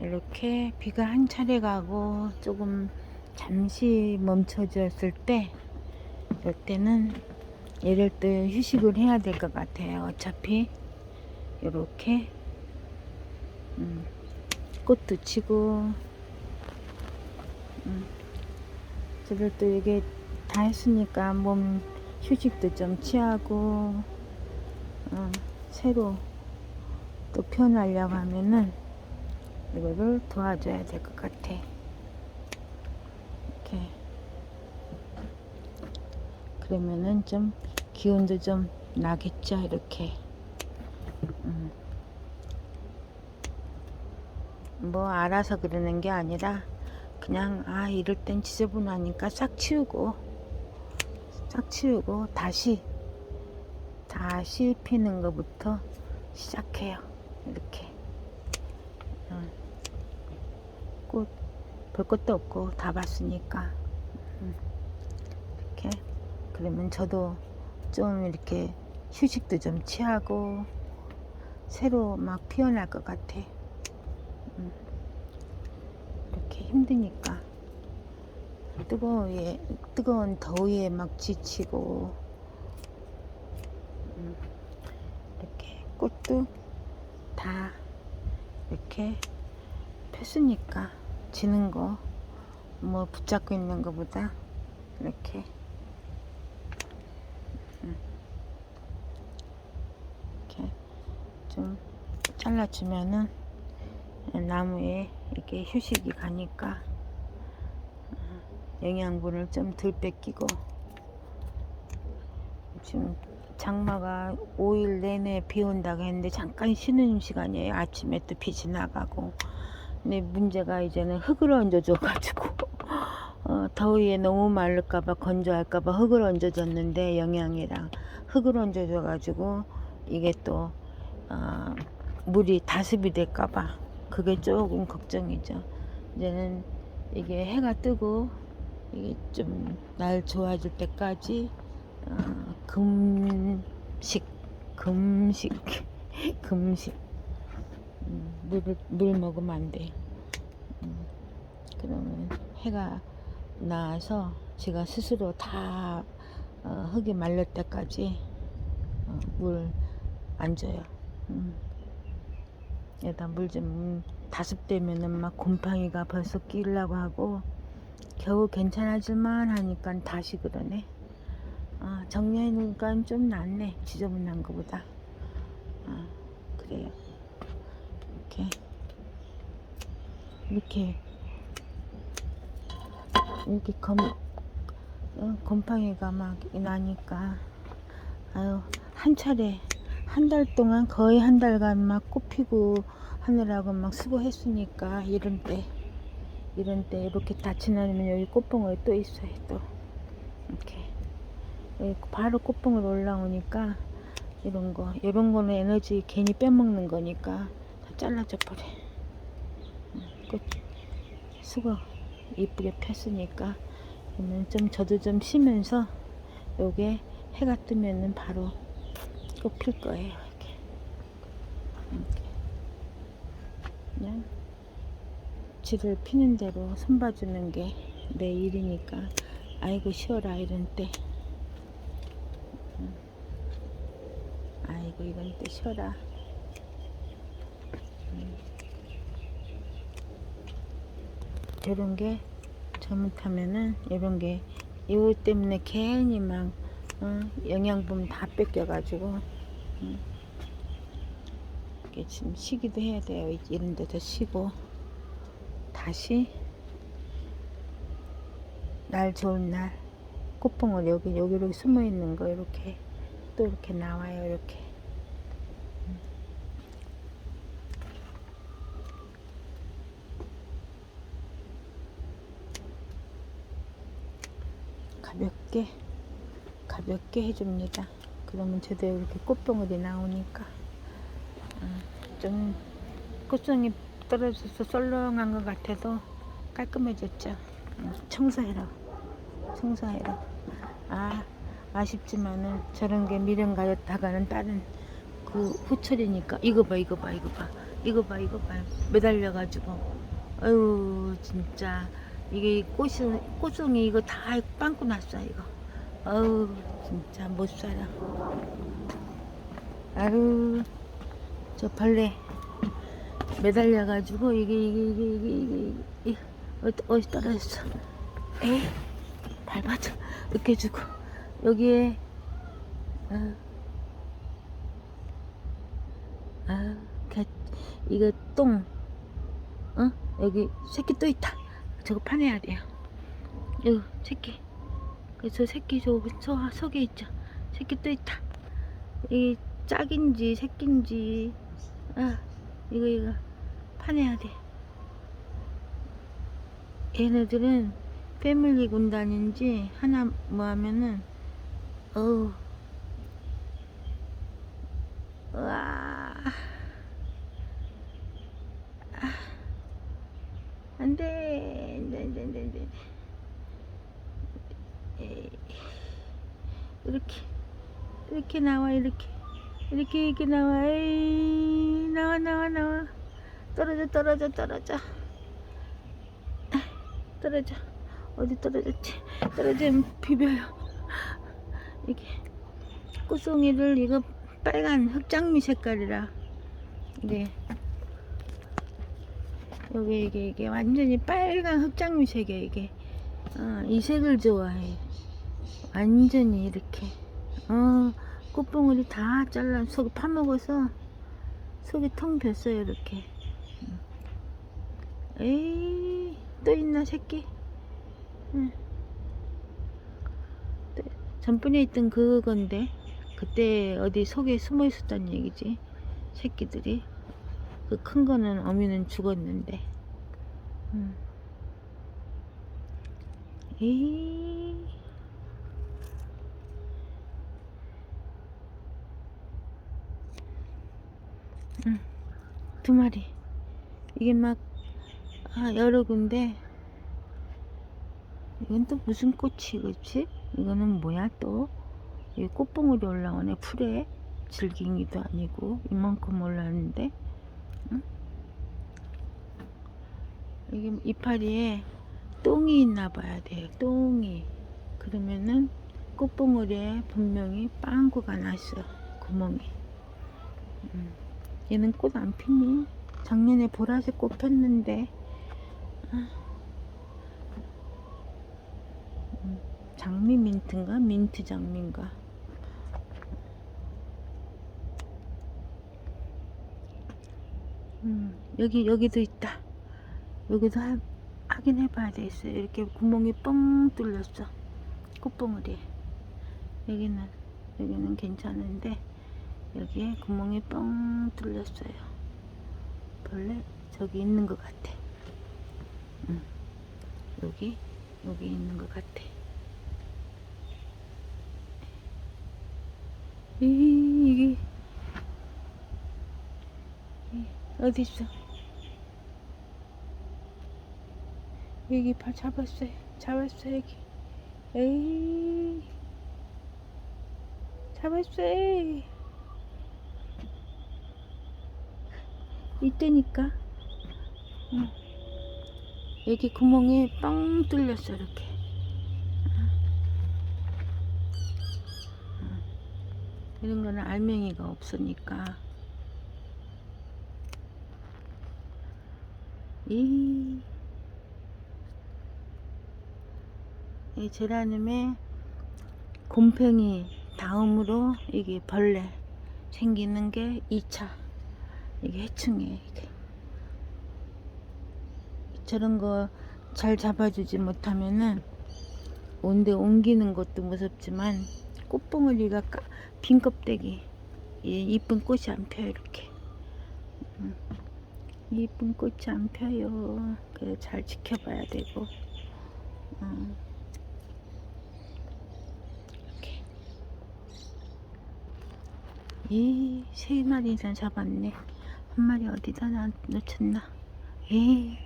이렇게 비가 한 차례 가고 조금 잠시 멈춰졌을 때 이때는 이럴 때 휴식을 해야 될 것 같아요. 어차피 이렇게 음, 꽃도 치고 음, 저럴 때 이게 다 했으니까 몸 휴식도 좀 취하고 어, 새로 또 표현하려고 하면은 이거를 도와줘야 될 것 같아. 이렇게 그러면은 좀 기운도 좀 나겠죠 이렇게. 음. 뭐 알아서 그러는 게 아니라 그냥 아 이럴 땐 지저분하니까 싹 치우고 싹 치우고 다시 다시 피는 것부터 시작해요 이렇게 음. 꽃볼 것도 없고 다 봤으니까. 음. 이렇게. 그러면 저도 좀 이렇게 휴식도 좀 취하고 새로 막 피어날 것 같아. 음. 이렇게 힘드니까. 뜨거운 뜨거운 더위에 막 지치고. 음, 이렇게 꽃도 다 이렇게 폈으니까 지는 거 뭐 붙잡고 있는 것보다 이렇게 음, 이렇게 좀 잘라주면은 나무에 이렇게 휴식이 가니까 어, 영양분을 좀 덜 뺏기고 지금 장마가 5일 내내 비 온다고 했는데 잠깐 쉬는 시간이에요. 아침에 또 비 지나가고. 근데 문제가 이제는 흙을 얹어줘가지고 어, 더위에 너무 마를까봐 건조할까봐 흙을 얹어줬는데 영양이랑 흙을 얹어줘가지고 이게 또 어, 물이 다습이 될까봐 그게 조금 걱정이죠. 이제는 이게 해가 뜨고 이게 좀 날 좋아질 때까지 어, 금식 금식 금식 음, 물을 물 먹으면 안 돼. 음, 그러면 해가 나서 제가 스스로 다 어, 흙이 말릴 때까지 어, 물안 줘요. 음. 여기다 물좀 다습 되면은 막 곰팡이가 벌써 끼려고 하고 겨우 괜찮아질만 하니까 다시 그러네. 아, 정리해 놓으니까 좀 낫네. 지저분한 것보다. 아, 그래요. 이렇게. 이렇게. 이렇게 검, 어, 곰팡이가 막 나니까. 아유, 한 차례, 한 달 동안 거의 한 달간 막 꽃피고 하느라고 막 수고했으니까, 이런 때. 이런 때 이렇게 다 지나면 여기 꽃봉오리 또 있어요, 또. 이렇게. 바로 꽃봉을 올라오니까 이런 거 이런 거는 에너지 괜히 빼먹는 거니까 다 잘라줘 버려 응, 꽃 수고 이쁘게 폈으니까 그러면 좀 저도 좀 쉬면서 요게 해가 뜨면은 바로 꽃필 거예요 이렇게. 이렇게. 그냥 지를 피는 대로 손봐주는 게 내 일이니까 아이고 쉬어라 이런 때. 아이고 이건 또 쉬어라. 음. 이런 게 잘못하면은 이런 게 이거 때문에 괜히 막 어, 영양분 다 뺏겨가지고 음. 이게 지금 쉬기도 해야 돼요 이런 데서 쉬고 다시 날 좋은 날 꽃봉을 여기 여기로 숨어 있는 거 이렇게 또 이렇게 나와요 이렇게 음. 가볍게 가볍게 해줍니다. 그러면 저도 이렇게 꽃봉오리 나오니까. 어, 좀 꽃송이 떨어져서 썰렁한 것 같아도 깔끔해졌죠. 어, 청소해라. 청소해라. 아 아쉽지만은 저런 게 미련 가졌다가는 다른 그 후철이니까 이거 봐 이거 봐 이거 봐. 이거 봐 이거 봐. 매달려가지고. 아유 진짜 이게 꽃이 꽃송이 이거 다 빵꾸 났어 이거. 아유 진짜 못 살아. 아유 저 벌레 매달려가지고 이게 이게 이게 이게 이게, 이게 어디, 어디 떨어졌어? 에이 밟아줘 으깨주고. 여기에 아, 아, 개, 이거 똥, 어? 여기 새끼 또 있다. 저거 파내야 돼요. 이거 새끼. 그래서 새끼 저, 저 속에 있죠. 새끼 또 있다. 이 짝인지 새끼인지, 아, 이거 이거 파내야 돼. 얘네들은 패밀리 군단인지 하나 뭐 하면은 어우 으아 아. 안돼 안돼 안돼 에이. 이렇게. 이렇게 나와 이렇게. 이렇게 이렇게 나와. 에이 나와 나와 나와. 떨어져 떨어져 떨어져. 아, 떨어져. 어디 떨어졌지? 떨어지면 비벼요. 이게. 꽃송이를 이거 빨간 흑장미 색깔이라. 이게 여기 이게 이게 완전히 빨간 흑장미 색이야 이게. 어, 이 색을 좋아해. 완전히 이렇게. 어, 꽃봉오리 다 잘라 속 파먹어서 속이 텅 뱄어요 이렇게. 음. 에이 또 있나 새끼? 응. 또 전번에 있던 그건데 그때 어디 속에 숨어 있었단 얘기지 새끼들이 그 큰 거는 어미는 죽었는데 음. 에이 음, 두 마리 이게 막 아, 여러 군데 이건 또 무슨 꽃이 그치? 이거는 뭐야 또? 이 꽃봉오리 올라오네 풀에 질갱이도 아니고 이만큼 올라왔는데 응? 이게 이파리에 똥이 있나 봐야 돼요 똥이 그러면은 꽃봉오리에 분명히 빵꾸가 났어 구멍이 음. 얘는 꽃 안 피니? 작년에 보라색 꽃 폈는데 장미 민트인가? 민트 장미인가? 음, 여기 여기도 있다. 여기도 하, 확인해 봐야 되겠어요. 이렇게 구멍이 뻥 뚫렸어. 꽃봉오리에. 여기는 여기는 괜찮은데 여기에 구멍이 뻥 뚫렸어요. 벌레 저기 있는 것 같아. 음, 여기 여기 있는 것 같아. 이 이게 이, 어디 있어? 여기 발 잡았어요. 잡았어 여기. 에이 잡았어요. 이때니까. 응. 여기 구멍이 뻥 뚫렸어 이렇게. 이런 거는 알맹이가 없으니까. 이, 이 제라늄의 곰팡이 다음으로 이게 벌레 생기는 게 2차. 이게 해충이에요, 이게. 저런 거 잘 잡아주지 못하면은 온데 옮기는 것도 무섭지만 꽃봉오리가 까- 빈 껍데기 이 이쁜 꽃이 안 펴요 이렇게 음. 이쁜 꽃이 안 펴요. 그래 잘 지켜봐야 되고. 음. 이렇게. 이 세 마리 이상 잡았네. 한 마리 어디다 놔- 놓쳤나? 에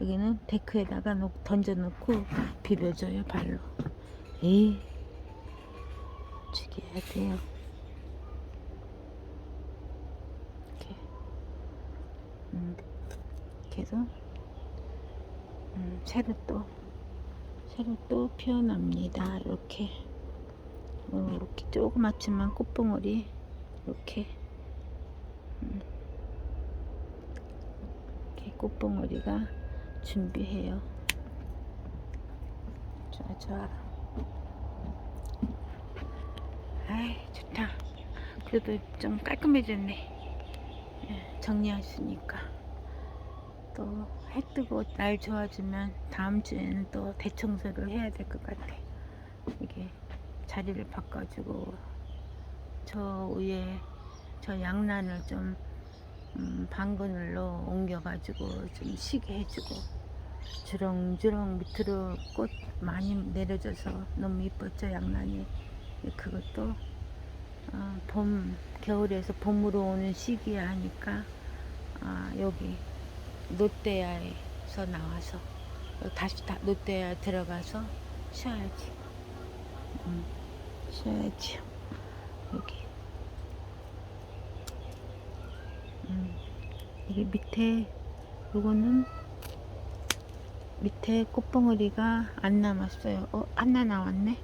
여기는 데크에다가 놓- 던져놓고 비벼줘요 발로. 에 죽여야 돼요. 이렇게 이렇게도 음, 새로 또 새로 또 피어납니다. 이렇게 어, 이렇게 조그맣지만 꽃봉오리 이렇게 음, 이렇게 꽃봉오리가 준비해요. 좋아 좋아. 아이 좋다. 그래도 좀 깔끔해졌네. 예, 정리했으니까 또 해 뜨고 날 좋아지면 다음 주에는 또 대청소를 해야 될 것 같아. 이게 자리를 바꿔주고 저 위에 저 양란을 좀 음, 방그늘로 옮겨가지고 좀 쉬게 해주고 주렁주렁 밑으로 꽃 많이 내려져서 너무 이뻤죠 양란이 그것도 어, 봄 겨울에서 봄으로 오는 시기에 하니까 아, 여기 롯데야에서 나와서 다시 다 롯데야 들어가서 쉬어야지. 음, 쉬어야지. 여기. 음, 여기 밑에 요거는 밑에 꽃봉오리가 안 남았어요. 어 하나 나왔네?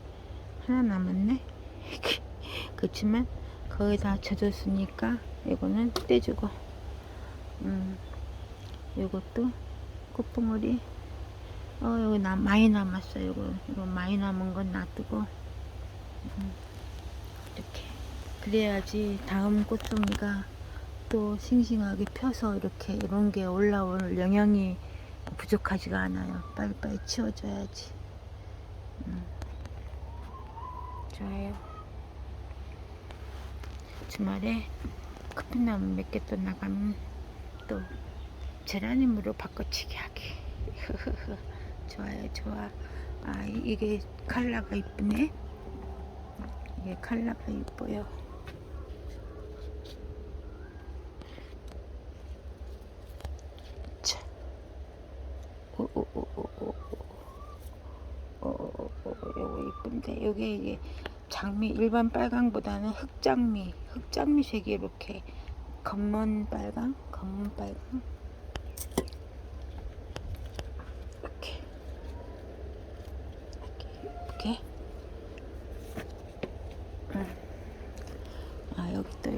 하나 남았네? 그렇지만 거의 다 젖었으니까 이거는 떼주고. 음 요것도 꽃봉오리. 어 여기 나 많이 남았어요 이거. 이거 많이 남은 건 놔두고. 음, 이렇게. 그래야지 다음 꽃송이가 또 싱싱하게 펴서 이렇게 이런 게 올라올 영양이 부족하지가 않아요. 빨리빨리 치워줘야지. 음. 좋아요. 주말에 커피나무 몇 개 또 나가면 또 제라늄으로 바꿔치기 하기. 좋아요 좋아. 아 이- 이게 컬러가 이쁘네. 이게 컬러가 이뻐요. 자. 오오오오오. 오, 요거 이쁜데. 요게 이게 장미 일반 빨강보다는 흑장미 흑장미 색이 이렇게 검은 빨강? 검은 빨강 이렇게 이렇게 이렇게 음. 아 여기 또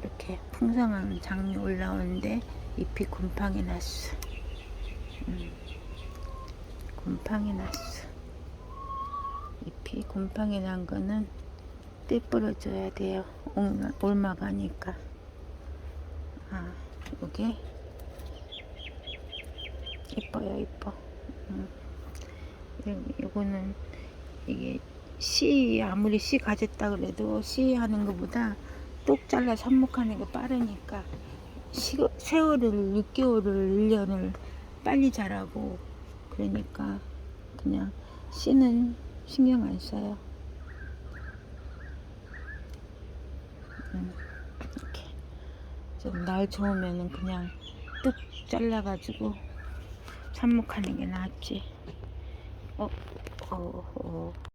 풍성한 장미 올라오는데 잎이 곰팡이 났어 음. 곰팡이 났어 잎이 곰팡이 난 거는 떼 부러져야 돼요. 올- 올마가니까. 아, 요게 이뻐요, 이뻐. 음. 요- 요거는 이게 씨 아무리 씨 가졌다 그래도 씨 하는 것보다 똑 잘라 삽목하는 게 빠르니까 시, 세월을 6개월을 1년을 빨리 자라고 그러니까 그냥 씨는 신경 안 써요. 음, 이렇게 좀 날 좋으면은 그냥 뚝 잘라가지고 삽목하는 게 낫지. 어, 어, 어.